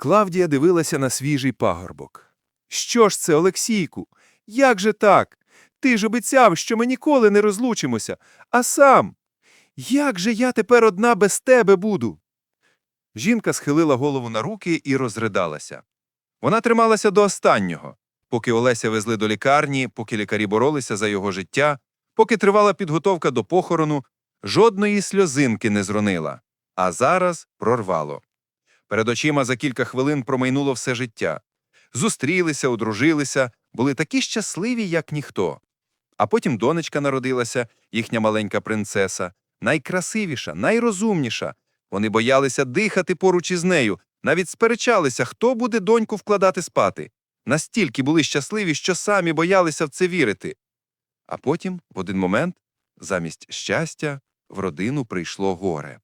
Клавдія дивилася на свіжий пагорбок. Що ж це, Олексійку? Як же так? Ти ж обіцяв, що ми ніколи не розлучимося, а сам. Як же я тепер одна без тебе буду? Жінка схилила голову на руки і розридалася. Вона трималася до останнього, поки Олеся везли до лікарні, поки лікарі боролися за його життя, поки тривала підготовка до похорону, жодної сльозинки не зронила, а зараз прорвало. Перед очима за кілька хвилин промайнуло все життя. Зустрілися, одружилися, були такі щасливі, як ніхто. А потім донечка народилася, їхня маленька принцеса, найкрасивіша, найрозумніша. Вони боялися дихати поруч із нею, навіть сперечалися, хто буде доньку вкладати спати. Настільки були щасливі, що самі боялися в це вірити. А потім, в один момент, замість щастя, в родину прийшло горе.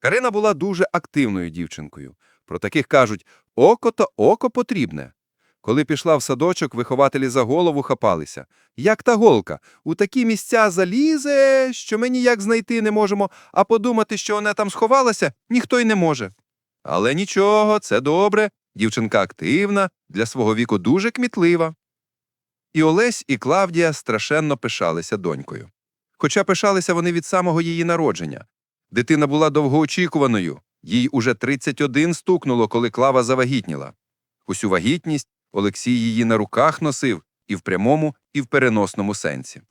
Карина була дуже активною дівчинкою. Про таких кажуть око то око потрібне. Коли пішла в садочок, вихователі за голову хапалися. Як та голка, у такі місця залізе, що ми ніяк знайти не можемо, а подумати, що вона там сховалася, ніхто й не може. Але нічого, це добре. Дівчинка активна, для свого віку дуже кмітлива. І Олесь, і Клавдія страшенно пишалися донькою. Хоча пишалися вони від самого її народження. Дитина була довгоочікуваною, їй уже 31 стукнуло, коли Клава завагітніла. Усю вагітність Олексій її на руках носив і в прямому, і в переносному сенсі.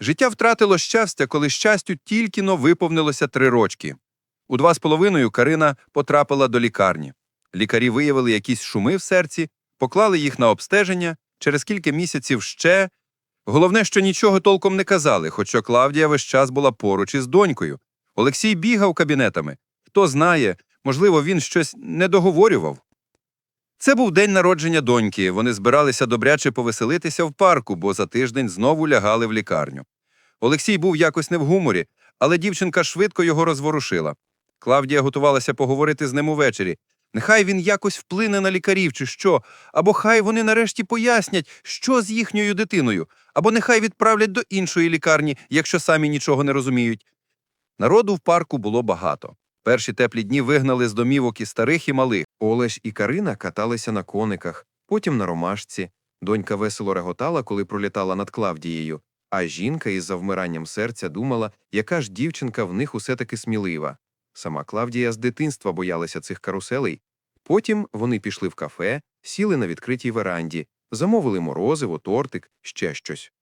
Життя втратило щастя, коли щастю тільки-но виповнилося три рочки. У два з половиною Карина потрапила до лікарні. Лікарі виявили якісь шуми в серці, поклали їх на обстеження, через кілька місяців ще. Головне, що нічого толком не казали, хоча Клавдія весь час була поруч із донькою. Олексій бігав кабінетами. Хто знає, можливо, він щось не договорював. Це був день народження доньки. Вони збиралися добряче повеселитися в парку, бо за тиждень знову лягали в лікарню. Олексій був якось не в гуморі, але дівчинка швидко його розворушила. Клавдія готувалася поговорити з ним увечері. Нехай він якось вплине на лікарів, чи що, або хай вони нарешті пояснять, що з їхньою дитиною, або нехай відправлять до іншої лікарні, якщо самі нічого не розуміють. Народу в парку було багато. Перші теплі дні вигнали з домівок і старих, і малих. Олесь і Карина каталися на кониках, потім на ромашці. Донька весело реготала, коли пролітала над Клавдією, а жінка із завмиранням серця думала, яка ж дівчинка в них усе таки смілива. Сама Клавдія з дитинства боялася цих каруселей. Потім вони пішли в кафе, сіли на відкритій веранді, замовили морозиво, тортик, ще щось.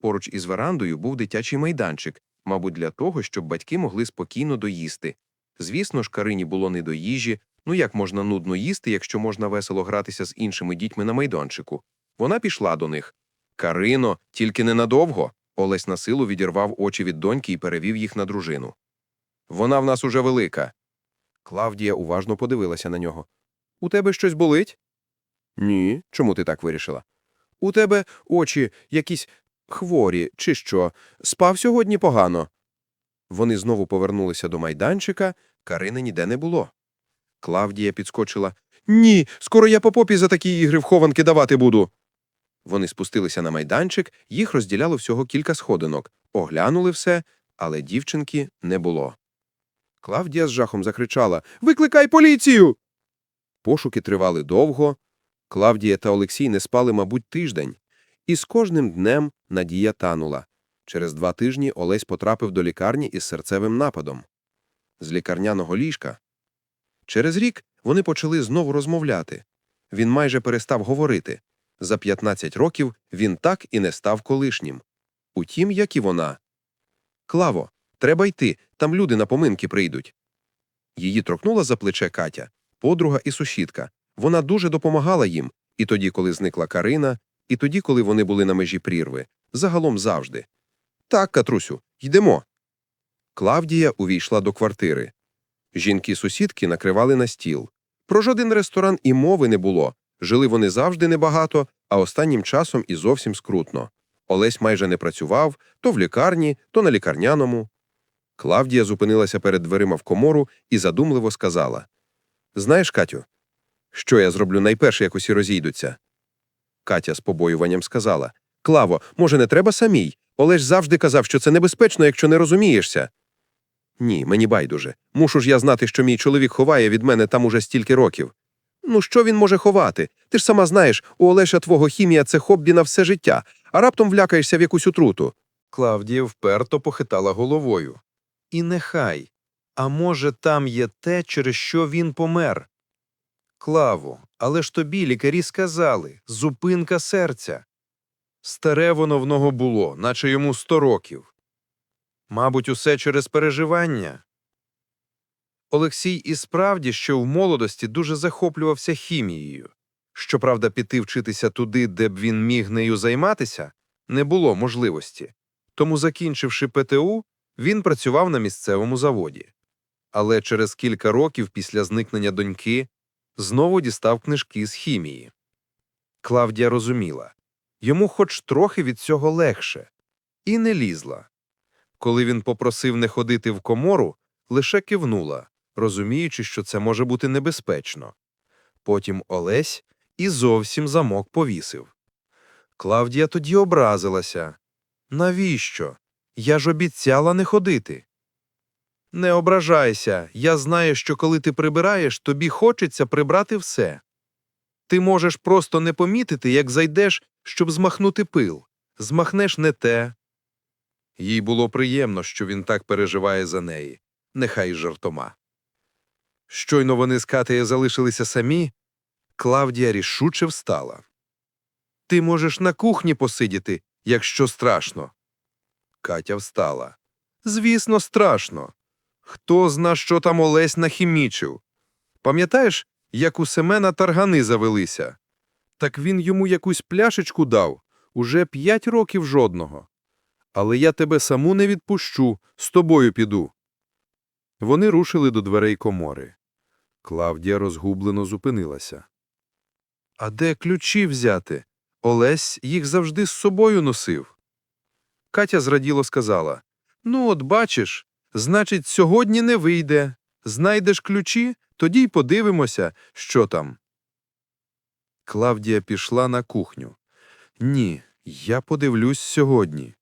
Поруч із верандою був дитячий майданчик, мабуть, для того, щоб батьки могли спокійно доїсти. Звісно ж, Карині було не до їжі, ну як можна нудно їсти, якщо можна весело гратися з іншими дітьми на майданчику. Вона пішла до них. Карино, тільки ненадовго. Олесь на силу відірвав очі від доньки і перевів їх на дружину. Вона в нас уже велика. Клавдія уважно подивилася на нього. У тебе щось болить? Ні. Чому ти так вирішила? У тебе очі якісь хворі, чи що? Спав сьогодні погано. Вони знову повернулися до майданчика, Карини ніде не було. Клавдія підскочила. Ні, скоро я по попі за такі ігри в хованки давати буду. Вони спустилися на майданчик, їх розділяло всього кілька сходинок, оглянули все, але дівчинки не було. Клавдія з жахом закричала Викликай поліцію. Пошуки тривали довго. Клавдія та Олексій не спали, мабуть, тиждень, і з кожним днем надія танула. Через два тижні Олесь потрапив до лікарні із серцевим нападом. З лікарняного ліжка. Через рік вони почали знову розмовляти. Він майже перестав говорити. За 15 років він так і не став колишнім. Утім, як і вона. Клаво, треба йти, там люди на поминки прийдуть. Її торкнула за плече Катя, подруга і сусідка. Вона дуже допомагала їм, і тоді, коли зникла Карина, і тоді, коли вони були на межі прірви, загалом завжди. Так, Катрусю, йдемо. Клавдія увійшла до квартири. Жінки-сусідки накривали на стіл. Про жоден ресторан і мови не було. Жили вони завжди небагато, а останнім часом і зовсім скрутно. Олесь майже не працював то в лікарні, то на лікарняному. Клавдія зупинилася перед дверима в комору і задумливо сказала Знаєш, Катю, що я зроблю найперше, як усі розійдуться? Катя з побоюванням сказала Клаво, може, не треба самій? Олесь завжди казав, що це небезпечно, якщо не розумієшся. Ні, мені байдуже. Мушу ж я знати, що мій чоловік ховає від мене там уже стільки років. Ну, що він може ховати? Ти ж сама знаєш, у Олеша твого хімія це хобі на все життя, а раптом влякаєшся в якусь отруту. Клавдія вперто похитала головою. І нехай. А може, там є те, через що він помер? Клаво, але ж тобі лікарі сказали – зупинка серця. Старе воно в нього було, наче йому сто років. Мабуть, усе через переживання. Олексій і справді ще в молодості дуже захоплювався хімією. Щоправда, піти вчитися туди, де б він міг нею займатися, не було можливості. Тому, закінчивши ПТУ, він працював на місцевому заводі. Але через кілька років після зникнення доньки знову дістав книжки з хімії. Клавдія розуміла йому хоч трохи від цього легше, і не лізла. Коли він попросив не ходити в комору, лише кивнула, розуміючи, що це може бути небезпечно. Потім Олесь і зовсім замок повісив. Клавдія тоді образилася. Навіщо? Я ж обіцяла не ходити. Не ображайся, я знаю, що коли ти прибираєш, тобі хочеться прибрати все. Ти можеш просто не помітити, як зайдеш, щоб змахнути пил. Змахнеш не те. Їй було приємно, що він так переживає за неї, нехай жартома. Щойно вони з Катею залишилися самі, Клавдія рішуче встала. Ти можеш на кухні посидіти, якщо страшно. Катя встала. Звісно, страшно. Хто зна, що там Олесь нахімічив? Пам'ятаєш, як у Семена таргани завелися? Так він йому якусь пляшечку дав, уже п'ять років жодного. Але я тебе саму не відпущу, з тобою піду. Вони рушили до дверей комори. Клавдія розгублено зупинилася. А де ключі взяти? Олесь їх завжди з собою носив. Катя зраділо сказала: Ну, от бачиш, значить, сьогодні не вийде. Знайдеш ключі, тоді й подивимося, що там. Клавдія пішла на кухню. Ні, я подивлюсь сьогодні.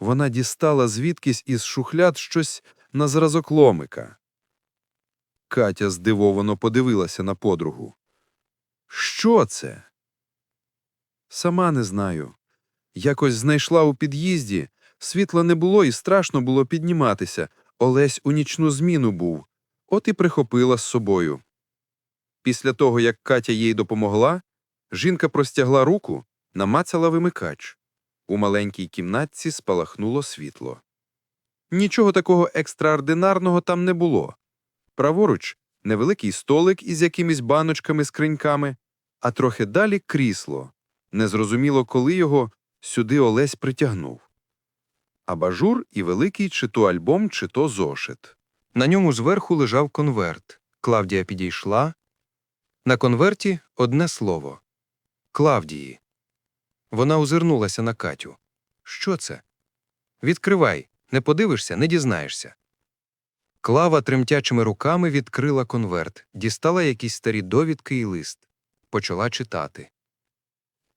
Вона дістала звідкись із шухляд щось на зразок ломика. Катя здивовано подивилася на подругу. Що це? Сама не знаю. Якось знайшла у під'їзді, світла не було і страшно було підніматися. Олесь у нічну зміну був, от і прихопила з собою. Після того, як Катя їй допомогла, жінка простягла руку, намацала вимикач. У маленькій кімнатці спалахнуло світло. Нічого такого екстраординарного там не було. Праворуч невеликий столик із якимись баночками скриньками, а трохи далі крісло. Незрозуміло, коли його сюди Олесь притягнув. Абажур і великий чи то альбом, чи то зошит. На ньому зверху лежав конверт. Клавдія підійшла. На конверті одне слово Клавдії. Вона озирнулася на Катю. Що це? Відкривай, не подивишся, не дізнаєшся. Клава тремтячими руками відкрила конверт, дістала якісь старі довідки і лист. Почала читати.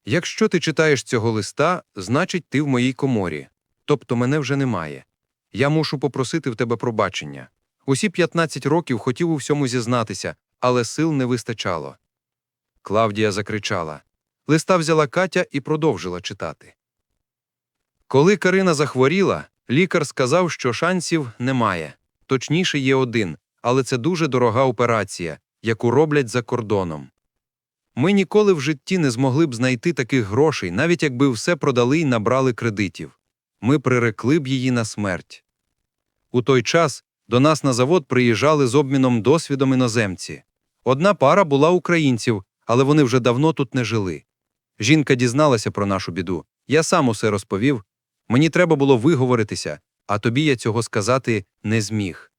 Якщо ти читаєш цього листа, значить ти в моїй коморі. Тобто мене вже немає. Я мушу попросити в тебе пробачення. Усі 15 років хотів у всьому зізнатися, але сил не вистачало. Клавдія закричала. Листа взяла Катя і продовжила читати. Коли Карина захворіла, лікар сказав, що шансів немає. Точніше, є один, але це дуже дорога операція, яку роблять за кордоном. Ми ніколи в житті не змогли б знайти таких грошей, навіть якби все продали й набрали кредитів. Ми прирекли б її на смерть. У той час до нас на завод приїжджали з обміном досвідом іноземці. Одна пара була українців, але вони вже давно тут не жили. Жінка дізналася про нашу біду. Я сам усе розповів. Мені треба було виговоритися, а тобі я цього сказати не зміг.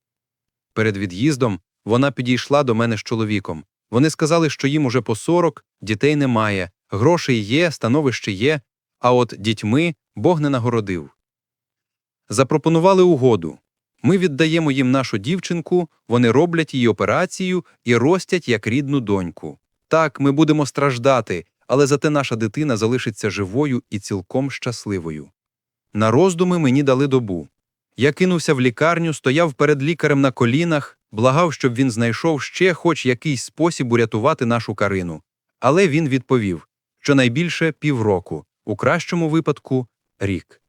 Перед від'їздом вона підійшла до мене з чоловіком. Вони сказали, що їм уже по 40, дітей немає, грошей є, становище є, а от дітьми Бог не нагородив. Запропонували угоду. Ми віддаємо їм нашу дівчинку, вони роблять її операцію і ростять як рідну доньку. Так, ми будемо страждати, але зате наша дитина залишиться живою і цілком щасливою. На роздуми мені дали добу. Я кинувся в лікарню, стояв перед лікарем на колінах, благав, щоб він знайшов ще хоч якийсь спосіб урятувати нашу Карину. Але він відповів, що найбільше півроку, у кращому випадку рік.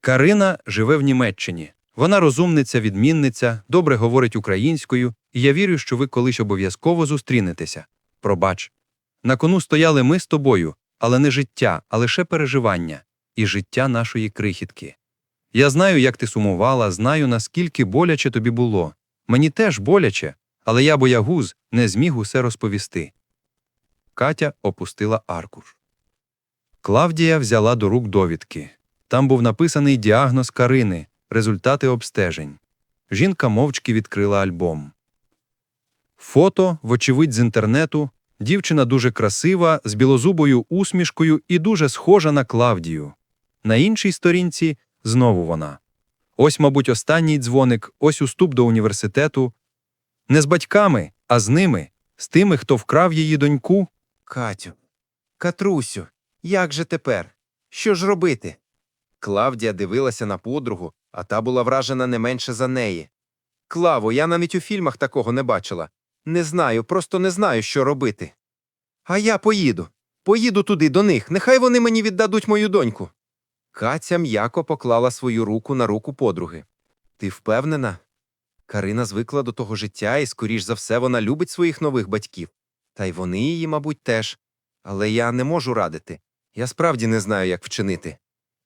Карина живе в Німеччині. Вона розумниця, відмінниця, добре говорить українською, і я вірю, що ви колись обов'язково зустрінетеся. Пробач. На кону стояли ми з тобою, але не життя, а лише переживання і життя нашої крихітки. Я знаю, як ти сумувала, знаю, наскільки боляче тобі було. Мені теж боляче, але я боягуз не зміг усе розповісти. Катя опустила аркуш. Клавдія взяла до рук довідки. Там був написаний діагноз Карини, результати обстежень. Жінка мовчки відкрила альбом. Фото, вочевидь, з інтернету. Дівчина дуже красива, з білозубою усмішкою і дуже схожа на Клавдію. На іншій сторінці знову вона. Ось, мабуть, останній дзвоник, ось уступ до університету. Не з батьками, а з ними, з тими, хто вкрав її доньку. Катю, Катрусю, як же тепер? Що ж робити? Клавдія дивилася на подругу, а та була вражена не менше за неї. Клаво, я навіть у фільмах такого не бачила. Не знаю, просто не знаю, що робити. А я поїду. Поїду туди до них. Нехай вони мені віддадуть мою доньку. Катя м'яко поклала свою руку на руку подруги. Ти впевнена? Карина звикла до того життя, і, скоріш за все, вона любить своїх нових батьків. Та й вони її, мабуть, теж. Але я не можу радити. Я справді не знаю, як вчинити.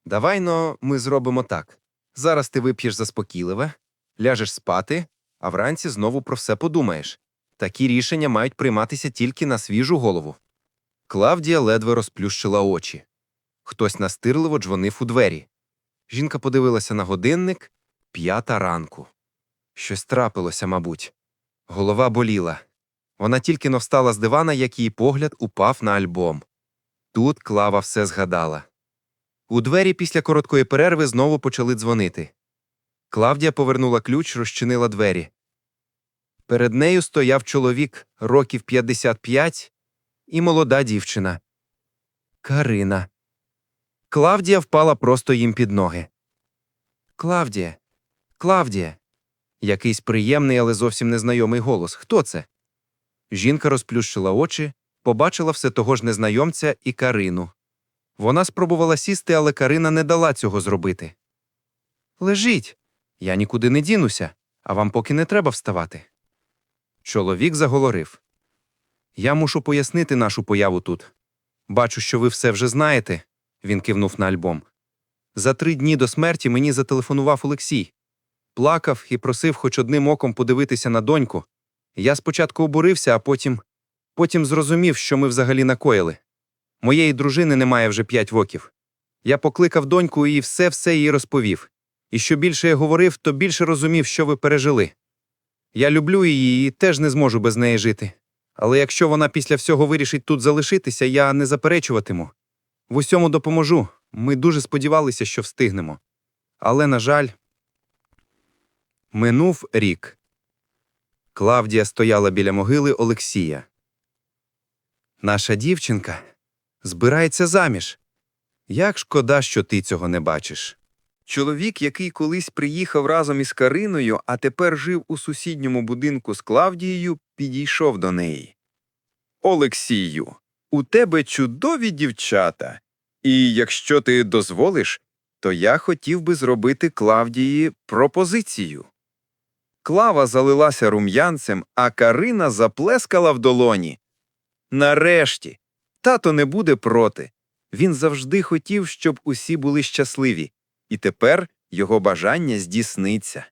Давай но ми зробимо так. Зараз ти вип'єш заспокійливе, ляжеш спати, а вранці знову про все подумаєш. Такі рішення мають прийматися тільки на свіжу голову. Клавдія ледве розплющила очі. Хтось настирливо дзвонив у двері. Жінка подивилася на годинник п'ята ранку. Щось трапилося, мабуть. Голова боліла. Вона тільки но встала з дивана, як її погляд упав на альбом. Тут Клава все згадала. У двері після короткої перерви знову почали дзвонити. Клавдія повернула ключ, розчинила двері. Перед нею стояв чоловік років 55 і молода дівчина. Карина. Клавдія впала просто їм під ноги. Клавдія. Клавдія. Якийсь приємний, але зовсім незнайомий голос. Хто це? Жінка розплющила очі, побачила все того ж незнайомця і Карину. Вона спробувала сісти, але Карина не дала цього зробити. Лежіть. Я нікуди не дінуся, а вам поки не треба вставати. Чоловік заговорив. Я мушу пояснити нашу появу тут. Бачу, що ви все вже знаєте, він кивнув на альбом. За три дні до смерті мені зателефонував Олексій. Плакав і просив хоч одним оком подивитися на доньку. Я спочатку обурився, а потім. Потім зрозумів, що ми взагалі накоїли. Моєї дружини немає вже п'ять років. Я покликав доньку і все все їй розповів. І що більше я говорив, то більше розумів, що ви пережили. Я люблю її і теж не зможу без неї жити. Але якщо вона після всього вирішить тут залишитися, я не заперечуватиму. В усьому допоможу. Ми дуже сподівалися, що встигнемо. Але, на жаль, минув рік. Клавдія стояла біля могили Олексія. Наша дівчинка збирається заміж. Як шкода, що ти цього не бачиш. Чоловік, який колись приїхав разом із Кариною, а тепер жив у сусідньому будинку з Клавдією, підійшов до неї. Олексію, у тебе чудові дівчата. І якщо ти дозволиш, то я хотів би зробити Клавдії пропозицію. Клава залилася рум'янцем, а Карина заплескала в долоні. Нарешті, тато не буде проти. Він завжди хотів, щоб усі були щасливі, і тепер його бажання здійсниться.